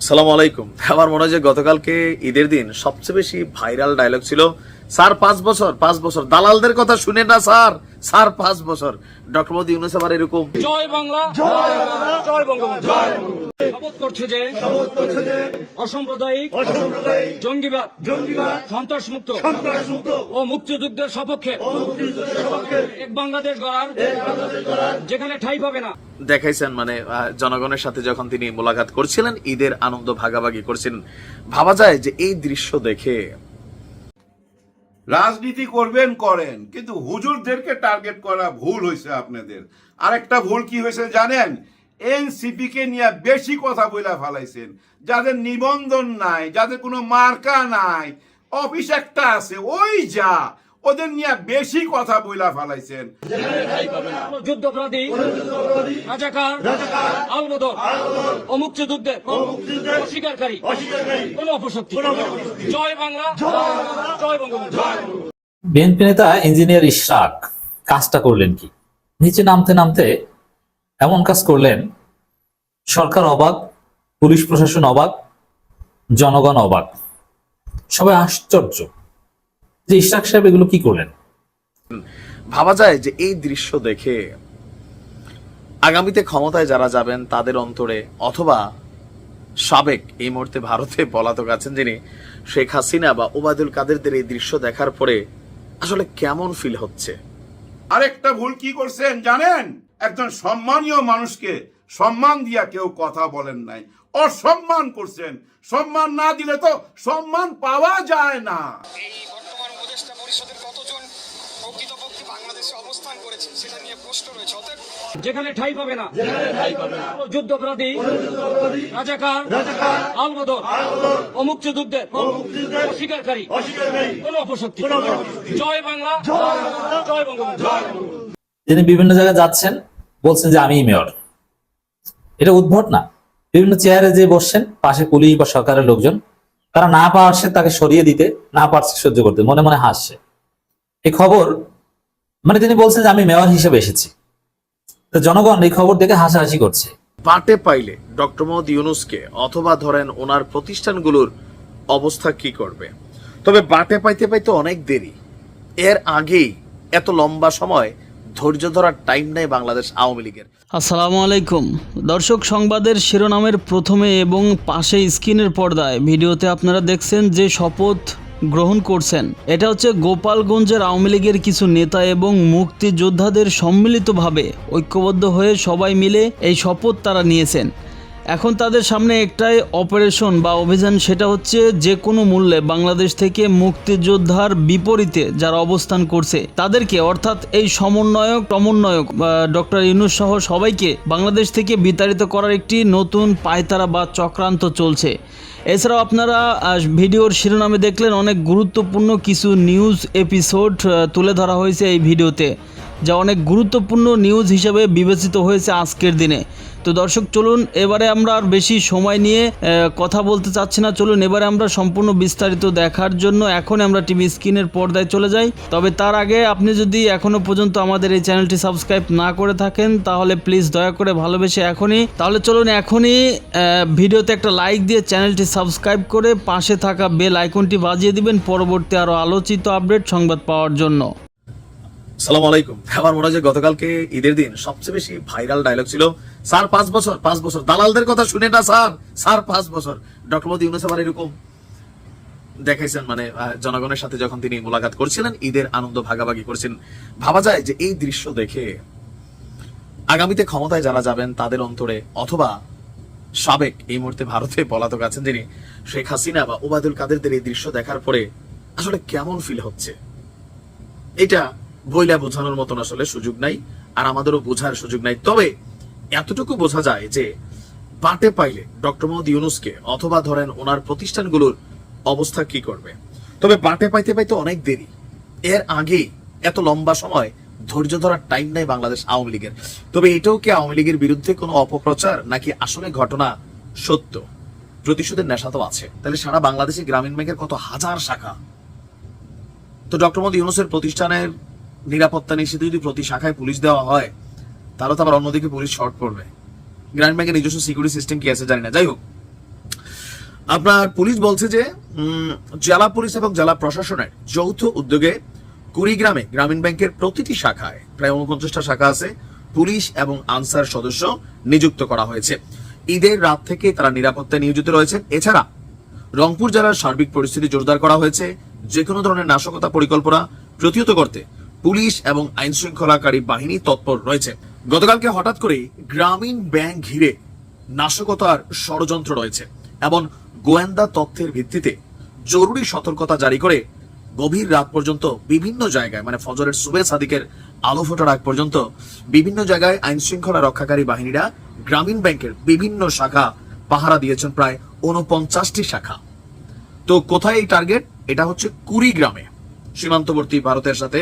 সালাম আলাইকুম। আমার মনে হয় গতকালকে ঈদের দিন সবচেয়ে বেশি ভাইরাল ডায়লগ ছিল, স্যার, পাঁচ বছর পাঁচ বছর। দালালদের কথা শুনে না, স্যার। স্যার পাঁচ বছর। ডক্টর মোদী ইউনুস আবার এরকম। জয় বাংলা। জয় বঙ্গবন্ধু। শপথ করছে যে অসাম্প্রদায়িক জঙ্গিবাদ জঙ্গিবাদ সন্ত্রাস মুক্ত ও মুক্তিযুদ্ধের সপক্ষে। এক বাংলাদেশ গড়ার যেখানে ঠাই পাবে না। দেখাইছেন মানে আহ, জনগণের সাথে যখন তিনি মোলাকাত করছিলেন ঈদের আনন্দ ভাগাভাগি করছিলেন। ভাবা যায় যে এই দৃশ্য দেখে রাজনীতি করবেন, করেন। কিন্তু হুজুরদেরকে টার্গেট করা ভুল হয়েছে আপনাদের। আরেকটা ভুল কি হয়েছে জানেন? এনসিপি কে নিয়ে বেশি কথা বইলা ফেলাইছেন। যাদের নিবন্ধন নাই, যাদের কোনো মার্কা নাই, অফিস একটা আছে, ওই যা ওদের নিয়ে বেশি কথা বইলা ফেলাইছেন। যুদ্ধপরাধী রাজাকার আলবদর ও মুক্তিযুদ্ধের অস্বীকারী কোন অপশক্তি। জয় বাংলা জয় বঙ্গবন্ধু। বিএনপি নেতা ইঞ্জিনিয়ার ইশরাক কাজটা করলেন কি? নিচে নামতে নামতে এমন কাজ করলেন সরকার অবাক পুলিশ প্রশাসন অবাক জনগণ অবাক। সবাই আশ্চর্য। যে ইশরাক সাহেব এগুলো কি করলেন? ভাবা যায় যে এই দৃশ্য দেখে আগামীতে ক্ষমতায় যারা যাবেন তাদের অন্তরে অথবা সাবেক এই মুহূর্তে ভারতে পলাতক আছেন যিনি শেখ হাসিনা বা ওবায়দুল কাদেরদের এই দৃশ্য দেখার পরে আসলে কেমন ফিল হচ্ছে? আরেকটা ভুল কি করছেন জানেন? একজন সম্মানীয় মানুষকে সম্মান দিয়া কেউ কথা বলেন নাই। অসম্মান করছেন। সম্মান না দিলে তো সম্মান পাওয়া যায় না। এই পরিষদের কতজন প্রকৃতপক্ষে বাংলাদেশে অবস্থান করেছে সেটা নিয়ে প্রশ্ন রয়েছে। অতএব যেখানে ঠাই পাবে না যুদ্ধপরাধী রাজাকার আলবদর ও মুক্তিযুদ্ধের অস্বীকারী। কোন অপশক্তি জয় বাংলা জয় বঙ্গবন্ধু। তিনি বিভিন্ন জায়গায় যাচ্ছেন বলছেন যে আমি মেয়র। এটা উদ্ভট না। বিভিন্ন চেয়ারে যে বসছেন পাশে পুলিশ বা সরকারের লোকজন। তারা না পারছে তাকে সরিয়ে দিতে, না পারছে সহ্য করতে, মনে মনে হাসছে। এই খবর মানে তিনি বলছেন যে আমি মেয়র হিসেবে এসেছি। তো জনগণ এই খবর দেখে হাসাহাসি করছে। বাটে পাইলে ডক্টর মোহাম্মদ ইউনুসকে অথবা ধরেন ওনার প্রতিষ্ঠানগুলোর অবস্থা কি করবে? তবে বাটে পাইতে পাইতে অনেক দেরি। এর আগেই এত লম্বা সময় ধৈর্য ধরার টাইম নেই বাংলাদেশ আওয়ামী লীগের। আসসালামু আলাইকুম। দর্শক, সংবাদের শিরোনামের প্রথমে এবং পাশে স্ক্রিনের পর্দায় ভিডিওতে আপনারা দেখছেন যে শপথ গ্রহণ করছেন। এটা হচ্ছে গোপালগঞ্জের আওয়ামী লীগের কিছু নেতা এবং মুক্তিযোদ্ধাদের সম্মিলিতভাবে ঐক্যবদ্ধ হয়ে সবাই মিলে এই শপথ তারা নিয়েছেন। এখন তাদের সামনে একটাই অপারেশন বা অভিযান, সেটা হচ্ছে যে কোনো মূল্যে বাংলাদেশ থেকে মুক্তিযোদ্ধার বিপরীতে যারা অবস্থান করছে, তাদেরকে অর্থাৎ এই সমন্বয়ক সমন্বয়ক ডক্টর ইউনুস সহ সবাইকে বাংলাদেশ থেকে বিতাড়িত করার একটি নতুন পায়তারা বা চক্রান্ত চলছে। এছাড়াও আপনারা ভিডিওর শিরোনামে দেখলেন অনেক গুরুত্বপূর্ণ কিছু নিউজ এপিসোড তুলে ধরা হয়েছে এই ভিডিওতে, যা অনেক গুরুত্বপূর্ণ নিউজ হিসেবে বিবেচিত হয়েছে আজকের দিনে। তো দর্শক, চলুন, এবারে আমরা আর বেশি সময় নিয়ে কথা বলতে চাচ্ছি না। চলুন, এবারে আমরা সম্পূর্ণ বিস্তারিত দেখার জন্য এখন আমরা টিভি স্ক্রিনের পর্দায় চলে যাই। তবে তার আগে আপনি যদি এখনও পর্যন্ত আমাদের এই চ্যানেলটি সাবস্ক্রাইব না করে থাকেন, তাহলে প্লিজ দয়া করে ভালোবেসে এখনই। তাহলে চলুন, এখনই ভিডিওতে একটা লাইক দিয়ে চ্যানেলটি সাবস্ক্রাইব করে পাশে থাকা বেল আইকনটি বাজিয়ে দিবেন। পরবর্তী আরও আলোচিত আপডেট সংবাদ পাওয়ার জন্য। সালাম আলাইকুম। আমার মনে হয় গতকালকে ঈদের দিন সবচেয়ে বেশি ভাইরাল ডায়লগ ছিল, স্যার, পাঁচ বছর পাঁচ বছর। দালালদের কথা শুনে না, স্যার। স্যার, পাঁচ বছর। ডক্টর মোদী আবার এরকম দেখাইছেন মানে জনগণের সাথে যখন তিনি মোলাকাত করছিলেন, ঈদের আনন্দ ভাগাভাগি করছেন। ভাবা যায় যে এই দৃশ্য দেখে আগামীতে ক্ষমতায় যারা যাবেন তাদের অন্তরে অথবা সাবেক এই মুহূর্তে ভারতে পলাতক আছেন যিনি, শেখ হাসিনা বা ওবায়দুল কাদেরদের এই দৃশ্য দেখার পরে আসলে কেমন ফিল হচ্ছে? এটা বইলা বোঝানোর মতন আসলে সুযোগ নাই, আর আমাদেরও বোঝার সুযোগ নাই। তবে এতটুকু বোঝা যায় যে বাটে পাইলে ডক্টর মোহাম্মদ ইউনুসকে অথবা ধরেন ওনার প্রতিষ্ঠানগুলোর অবস্থা কি করবে? তবে বাটে পাইতে পাইতে অনেক দেরি। এর আগেই এত লম্বা সময় ধৈর্য ধরার টাইম নাই বাংলাদেশ আওয়ামী লীগের। তবে এটাও কি আওয়ামী লীগের বিরুদ্ধে কোনো অপপ্রচার, নাকি আসলে ঘটনা সত্য? প্রতিশোধের নেশা তো আছে। তাহলে সারা বাংলাদেশে গ্রামীণ ব্যাংকের কত হাজার শাখা? তো ডক্টর মোদী ইউনুসের প্রতিষ্ঠানের নিরাপত্তা নিশ্চিত যদি প্রতি শাখায় পুলিশ দেওয়া হয়, তাহলে তো আবার অন্যদিকে পুলিশ শর্ট করবে গ্রামীণ ব্যাংকের নিজস্ব সিকিউরিটি সিস্টেম কি আছে জানি না। যাই হোক, আপনার পুলিশ বলছে যে জেলা পুলিশ এবং জেলা প্রশাসনের যৌথ উদ্যোগে কুড়িগ্রামে গ্রামীণ ব্যাংকের প্রতিটি শাখায় প্রায় উনপঞ্চাশটা শাখা আছে, পুলিশ এবং আনসার সদস্য নিযুক্ত করা হয়েছে। ঈদের রাত থেকে তারা নিরাপত্তায় নিয়োজিত রয়েছে এছাড়া রংপুর জেলার সার্বিক পরিস্থিতি জোরদার করা হয়েছে। যে কোনো ধরনের নাশকতা পরিকল্পনা প্রতিহত করতে পুলিশ এবং আইন শৃঙ্খলাকারী বাহিনী তৎপর রয়েছে। গতকালকে হঠাৎ করেই গ্রামীণ ব্যাংক ঘিরে নাশকতার ষড়যন্ত্র রয়েছে এবং গোয়েন্দা তথ্যের ভিত্তিতে জরুরি সতর্কতা জারি করে গভীর রাত পর্যন্ত বিভিন্ন জায়গায় মানে ফজরের সুবে সাদিকের আলো ফোটার আগ পর্যন্ত বিভিন্ন জায়গায় আইন শৃঙ্খলা রক্ষাকারী বাহিনীরা গ্রামীণ ব্যাংকের বিভিন্ন শাখা পাহারা দিয়েছেন, প্রায় উনপঞ্চাশটি শাখা। তো কোথায় এই টার্গেট? এটা হচ্ছে কুড়িগ্রামে। সীমান্তবর্তী ভারতের সাথে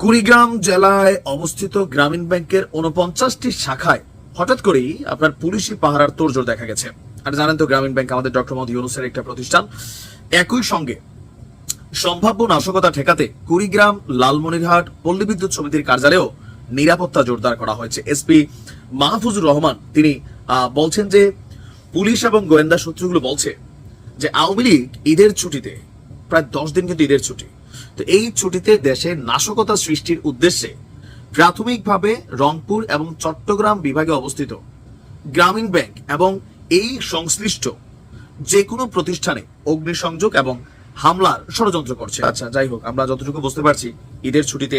কুড়িগ্রাম জেলায় অবস্থিত গ্রামীণ ব্যাংকের উনপঞ্চাশটি শাখায় হঠাৎ করেই আপনার পুলিশি পাহারার তোড়জোড় দেখা গেছে। আর জানেন তো, গ্রামীণ ব্যাংক আমাদের ডক্টর মোহাম্মদ ইউনুসের একটা প্রতিষ্ঠান। একই সঙ্গে সম্ভাব্য নাশকতা ঠেকাতে কুড়িগ্রাম লালমনিরহাট পল্লী বিদ্যুৎ সমিতির কার্যালয়েও নিরাপত্তা জোরদার করা হয়েছে। এসপি মাহফুজুর রহমান তিনি বলছেন যে পুলিশ এবং গোয়েন্দা সূত্রগুলো বলছে যে আওয়ামী লীগ ঈদের ছুটিতে, প্রায় দশ দিন কিন্তু ঈদের ছুটি। তো এই ছুটিতে দেশে নাশকতা সৃষ্টির উদ্দেশ্যে প্রাথমিকভাবে রংপুর এবং চট্টগ্রাম বিভাগে অবস্থিত গ্রামীণ ব্যাংক এবং এই সংশ্লিষ্ট যে কোনো প্রতিষ্ঠানে অগ্নিসংযোগ এবং হামলার ষড়যন্ত্র করছে। আচ্ছা যাই হোক, আমরা যতটুকু বুঝতে পারছি, ঈদের ছুটিতে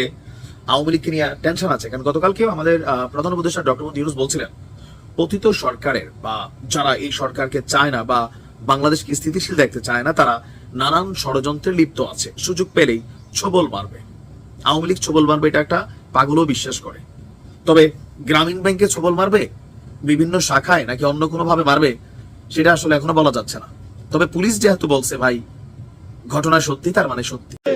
আওয়ামী লীগকে নিয়ে টেনশন আছে, কারণ গতকালকেও আমাদের প্রধান উপদেষ্টা ডক্টর মোহাম্মদ ইউনুস বলছিলেন পতিত সরকারের বা যারা এই সরকারকে চায় না বা বাংলাদেশকে স্থিতিশীল দেখতে চায় না, তারা নানান ষড়যন্ত্রে লিপ্ত আছে। সুযোগ পেলেই ছবল মারবে। আওয়ামী লীগ ছবল মারবে এটা একটা পাগলও বিশ্বাস করে। তবে গ্রামীণ ব্যাংকে ছবল মারবে? বিভিন্ন শাখায় নাকি অন্য কোনো ভাবে মারবে? সেটা আসলে এখনও বলা যাচ্ছে না। তবে পুলিশ যেহেতু বলছে, ভাই, ঘটনা সত্যি, তার মানে সত্যি।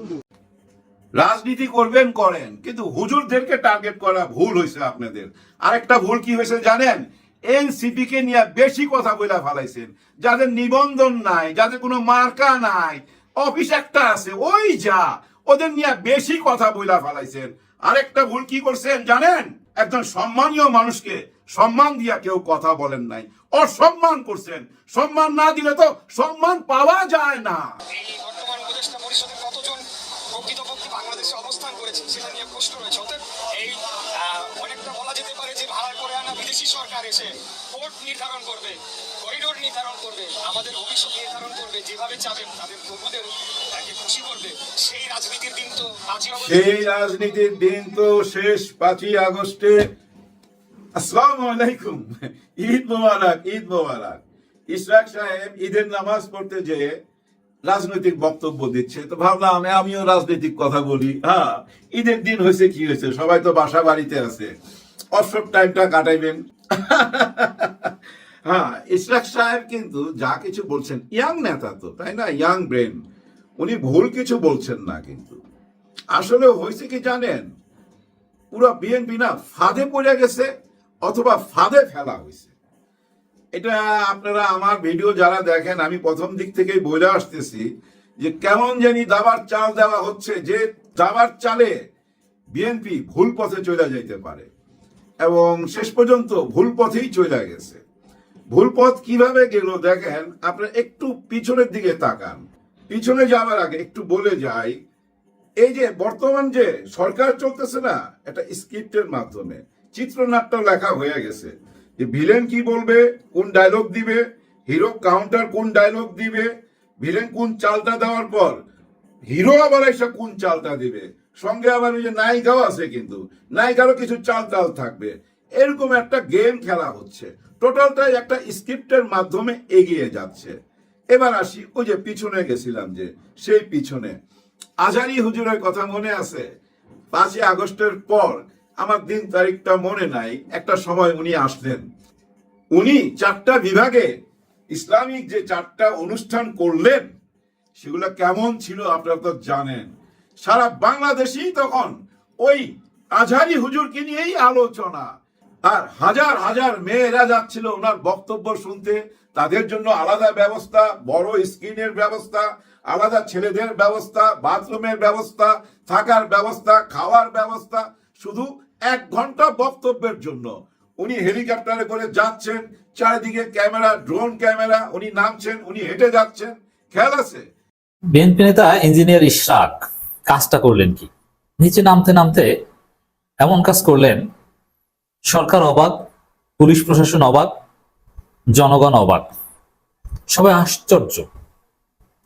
রাজনীতি করবেন, করেন। কিন্তু হুজুরদেরকে টার্গেট করা ভুল হয়েছে আপনাদের। আরেকটা ভুল কি হয়েছে জানেন? এনসিপি কে নিয়ে বেশি কথা বলে ফেলাইছেন। যাদের নিবন্ধন নাই, যাদের কোনো মার্কা নাই, অফিস একটা আছে, ওই যা, ওদের নিয়ে বেশি কথা বলে ফেলাইছেন। আরেকটা ভুল কি করছেন জানেন? একজন সম্মানীয় মানুষকে সম্মান দিয়া কেউ কথা বলেন নাই। অসম্মান করছেন। সম্মান না দিলে তো সম্মান পাওয়া যায় না। বর্তমান উপদেষ্টা পরিষদের বাংলাদেশে করেছে সেটা নিয়ে প্রশ্ন রয়েছে। অতএব এই অনেকটা বলা যেতে পারে যে ভাড়া করে আনা বিদেশি সরকার এসে কোর্ট নির্ধারণ করবে, করিডোর নির্ধারণ করবে, আমাদের ভবিষ্যৎ নির্ধারণ করবে, যেভাবে চাবেন, তাদের প্রভুদের তাকে খুশি করবে, সেই রাজনীতির দিন তো সেই রাজনীতির দিন তো শেষ পাঁচই আগস্টে। ঈদ মোবারক ঈদ মোবারক। ইশরাক সাহেব ঈদের নামাজ পড়তে যেয়ে রাজনৈতিক বক্তব্য দিচ্ছে। তো ভাবলাম আমিও রাজনৈতিক কথা বলি। হ্যাঁ ঈদের দিন হয়েছে, কি হয়েছে? সবাই তো বাসা বাড়িতে আছে। অবসর টাইমটা কাটাইবেন। হ্যাঁ ইশরাক সাহেব কিন্তু যা কিছু বলছেন, ইয়াং নেতা তো, তাই না? Young brain. উনি ভুল কিছু বলছেন না কিন্তু। আসলে হয়েছে কি জানেন? পুরো বিএনপি না ফাঁদে পড়ে গেছে, অথবা ফাঁদে ফেলা হয়েছে। এটা আপনারা আমার ভিডিও যারা দেখেন, আমি প্রথম দিক থেকেই বলে আসতেছি যে কেমন জানি দাবার চাল দেওয়া হচ্ছে যে দাবার চালে বিএনপি ভুল পথে চলে যাইতে পারে এবং শেষ পর্যন্ত ভুল পথেই চলে গেছে। ভুল পথ কীভাবে গেল দেখেন, আপনারা একটু পিছনের দিকে তাকান। পিছনে যাওয়ার আগে একটু বলে যাই, এই যে বর্তমান যে সরকার চলতেছে না, এটা স্ক্রিপ্টের মাধ্যমে। চিত্রনাট্য লেখা হয়ে গেছে। যে ভিলেন কি বলবে, কোন ডায়লগ দিবে হিরো কাউন্টার কোন ডায়লগ দিবে ভিলেন কোন চালটা দেওয়ার পর হিরো আবার এসে কোন চালটা দিবে, সঙ্গে আবার ওই যে নায়িকাও আছে কিন্তু, নায়িকারও কিছু চাল টাল থাকবে, এরকম একটা গেম খেলা হচ্ছে। টোটালটাই একটা স্ক্রিপ্টের মাধ্যমে এগিয়ে যাচ্ছে। এবার আসি, ওই যে পিছনে গেছিলাম যে, সেই পিছনে। আজারি হুজুরের কথা মনে আছে? পাঁচই আগস্টের পর আমার দিন তারিখটা মনে নাই। একটা সময় উনি আসলেন। উনি চারটা বিভাগে ইসলামিক যে চারটা অনুষ্ঠান করলেন, সেগুলো কেমন ছিল আপনারা তো জানেন। সারা বাংলাদেশই তখন ওই আজহারি হুজুরকে নিয়েই আলোচনা। আর হাজার হাজার মেয়েরা যাচ্ছিল ওনার বক্তব্য শুনতে। তাদের জন্য আলাদা ব্যবস্থা, বড় স্ক্রিনের ব্যবস্থা, আলাদা ছেলেদের ব্যবস্থা, বাথরুমের ব্যবস্থা, থাকার ব্যবস্থা, খাওয়ার ব্যবস্থা। শুধু এক ঘণ্টা বক্তব্যের জন্য। উনি হেলিকপ্টারে করে যাচ্ছেন, চারিদিকে ক্যামেরা, ড্রোন ক্যামেরা, উনি নামছেন, উনি হেঁটে যাচ্ছেন। খেয়াল আছে? বিএনপি নেতা ইঞ্জিনিয়ার ইশরাক, কাজটা করলেন কি? নিচে নামতে নামতে এমন কাজ করলেন, সরকার অবাক, পুলিশ প্রশাসন অবাক, জনগণ অবাক। সবাই আশ্চর্য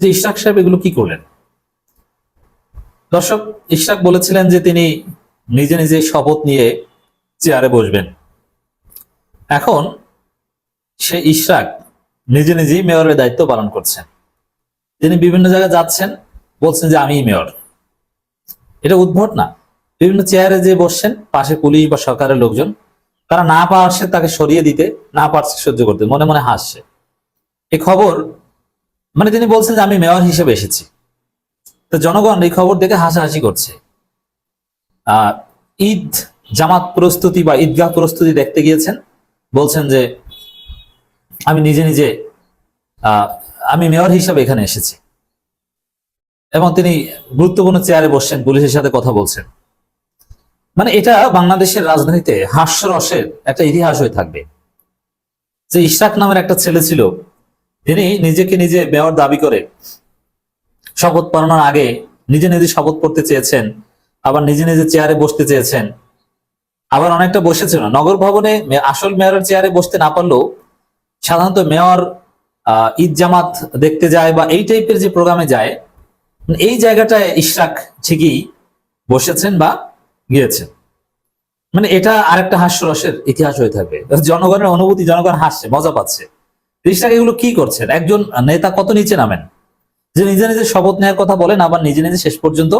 যে ইশরাক সাহেব এগুলো কি করলেন? দর্শক, ইশরাক বলেছিলেন যে তিনি নিজে নিজে শপথ নিয়ে চেয়ারে বসবেন। এখন সে ইশরাক নিজে নিজেই মেয়রের দায়িত্ব পালন করছেন। তিনি বিভিন্ন জায়গায় যাচ্ছেন, বলছেন যে আমি মেয়র। এটা উদ্ভট না। বিভিন্ন চেয়ারে যে বসছেন, পাশে পুলিশ বা সরকারের লোকজন, তারা না পারছে তাকে সরিয়ে দিতে, না পারছে সহ্য করতে, মনে মনে হাসছে। এই খবর মানে তিনি বলছেন যে আমি মেয়র হিসেবে এসেছি। তো জনগণ এই খবর দেখে হাসাহাসি করছে। ঈদ জামাত প্রস্তুতি বা ঈদগাহ প্রস্তুতি দেখতে গিয়েছেন। বলছেন যে, আমি নিজে নিজে আমি মেয়র হিসাবে এখানে এসেছি। এবং তিনি গুরুত্বপূর্ণ চেয়ারে বসছেন, পুলিশের সাথে কথা বলছেন। মানে এটা বাংলাদেশের রাজধানীতে হাস্যরসের একটা ইতিহাস হয়ে থাকবে। যে ইশরাক নামের একটা ছেলে ছিল, তিনি নিজেকে নিজে মেয়র দাবি করে শপথ পড়ানোর আগে নিজে নিজে শপথ পড়তে চেয়েছেন আবার নিজে নিজে চেয়ারে বসতে চেয়েছেন। আবার অনেকটা বসেছিল। নগর ভবনে আসল মেয়রের চেয়ারে বসতে না পারলেও সাধারণত মেয়র ঈদ জামাত দেখতে যায় বা এই টাইপের যে প্রোগ্রামে যায় এই জায়গাটায় ইশরাক ঠিকই বসেছেন বা গিয়েছেন। মানে এটা আরেকটা হাস্যরসের ইতিহাস হয়ে থাকবে। জনগণের অনুভূতি, জনগণ হাসছে, মজা পাচ্ছে। ইশরাক এগুলো কি করছেন? একজন নেতা কত নিচে নামেন? যে নিজে নিজে শপথ নেওয়ার কথা বলেন, আবার নিজে নিজে শেষ পর্যন্ত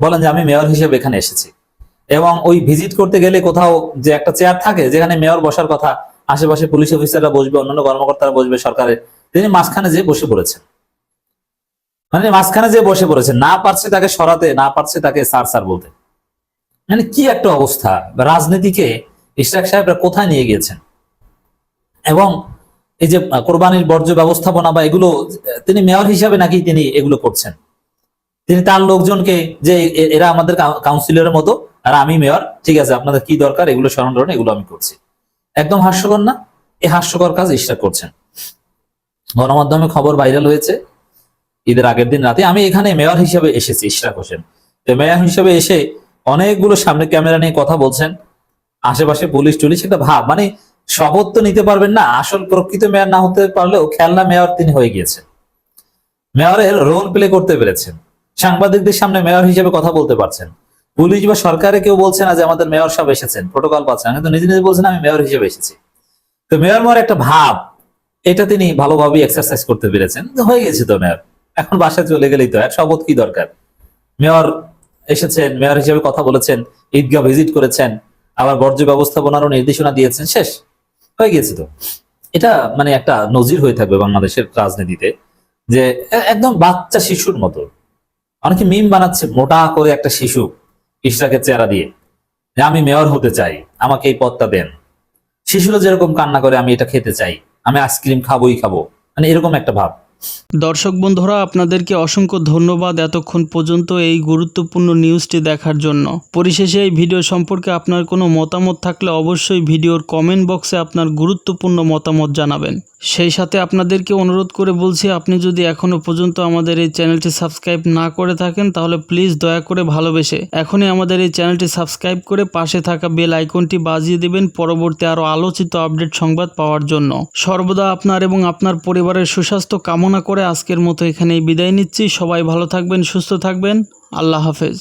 বলেন যে আমি মেয়র হিসেবে এখানে এসেছি। এবং ওই ভিজিট করতে গেলে কোথাও যে একটা চেয়ার থাকে, যেখানে মেয়র বসার কথা, আশেপাশে পুলিশ অফিসাররা বসবে, অন্যান্য কর্মকর্তারা বসবে সরকারের, তিনি মাঝখানে যে বসে পড়েছেন। মানে মাঝখানে যে বসে পড়েছেন। না পারছে তাকে সরাতে, না পারছে তাকে স্যার স্যার বলতে। মানে কি একটা অবস্থা। রাজনীতিকে ইশরাক সাহেবরা কোথায় নিয়ে গিয়েছেন? এবং এই যে কোরবানির বর্জ্য ব্যবস্থাপনা বা এগুলো, তিনি মেয়র হিসাবে নাকি তিনি এগুলো করছেন? তিনি তার লোকজনকে যে এরা আমাদের কাউ- কাউন্সিলরের মতো, আর আমি মেয়র ঠিক আছে, আপনাদের কি দরকার, এগুলো স্মরণ করুন এগুলো আমি করছি। একদম হাস্যকর না? এই হাস্যকর কাজ ইশরাক করছেন। গণমাধ্যমে খবর ভাইরাল হয়েছে, ঈদের আগের দিন রাতে। আমি এখানে মেয়র হিসেবে এসেছি, ইশরাক হোসেন। তো মেয়র হিসেবে এসে অনেকগুলো সামনে ক্যামেরা নিয়ে কথা বলছেন। আশেপাশে পুলিশ টুলিশ, একটা ভাব মানে শপথ তো নিতে পারবেন না, আসল প্রকৃত মেয়র না হতে পারলেও খেলনা মেয়র তিনি হয়ে গিয়েছেন। মেয়রের রোল প্লে করতে পেরেছেন। সাংবাদিকদের সামনে মেয়র হিসেবে কথা বলতে পারছেন। পুলিশ বা সরকারে কেউ বলছে না যে আমাদের মেয়র সব এসেছেন, প্রোটোকল পাচ্ছেন কিন্তু নিজে নিজে বলছেন আমি মেয়র হিসেবে এসেছি। তো মেয়র মেয়র একটা ভাব, এটা তিনি ভালোভাবে এক্সারসাইজ করতে পেরেছেন। হয়ে গেছে তো মেয়র, এখন বাসায় চলে গেলেই তো এক শপথ কি দরকার? মেয়র এসেছেন, মেয়র হিসেবে কথা বলেছেন, ঈদগাহ ভিজিট করেছেন, আবার বর্জ্য ব্যবস্থাপনারও নির্দেশনা দিয়েছেন, শেষ, হয়ে গেছে তো। এটা মানে একটা নজির হয়ে থাকবে বাংলাদেশের রাজনীতিতে, যে একদম বাচ্চা শিশুর মতো। অনেকে মিম বানাচ্ছে, মোটা করে একটা শিশু ইশরাকে চেহারা দিয়ে। যে আমি মেয়র হতে চাই, আমাকে এই পদটা দেন। শিশুরা যেরকম কান্না করে, আমি এটা খেতে চাই। আমি আইসক্রিম খাবোই খাব। মানে এরকম একটা ভাব। দর্শক বন্ধুরা, আপনাদেরকে অসংখ্য ধন্যবাদ এতক্ষণ পর্যন্ত এই গুরুত্বপূর্ণ নিউজটি দেখার জন্য। পরিশেষে এই ভিডিও সম্পর্কে আপনার কোনো মতামত থাকলে অবশ্যই ভিডিওর কমেন্ট বক্সে আপনার গুরুত্বপূর্ণ মতামত জানাবেন। সেই সাথে আপনাদেরকে অনুরোধ করে বলছি, আপনি যদি এখনও পর্যন্ত আমাদের এই চ্যানেলটি সাবস্ক্রাইব না করে থাকেন, তাহলে প্লিজ দয়া করে ভালোবেসে এখনই আমাদের এই চ্যানেলটি সাবস্ক্রাইব করে পাশে থাকা বেল আইকনটি বাজিয়ে দেবেন পরবর্তী আরও আলোচিত আপডেট সংবাদ পাওয়ার জন্য। সর্বদা আপনার এবং আপনার পরিবারের সুস্বাস্থ্য কামনা করে আজকের মতো এখানেই বিদায় নিচ্ছি। সবাই ভালো থাকবেন, সুস্থ থাকবেন। আল্লাহ হাফেজ।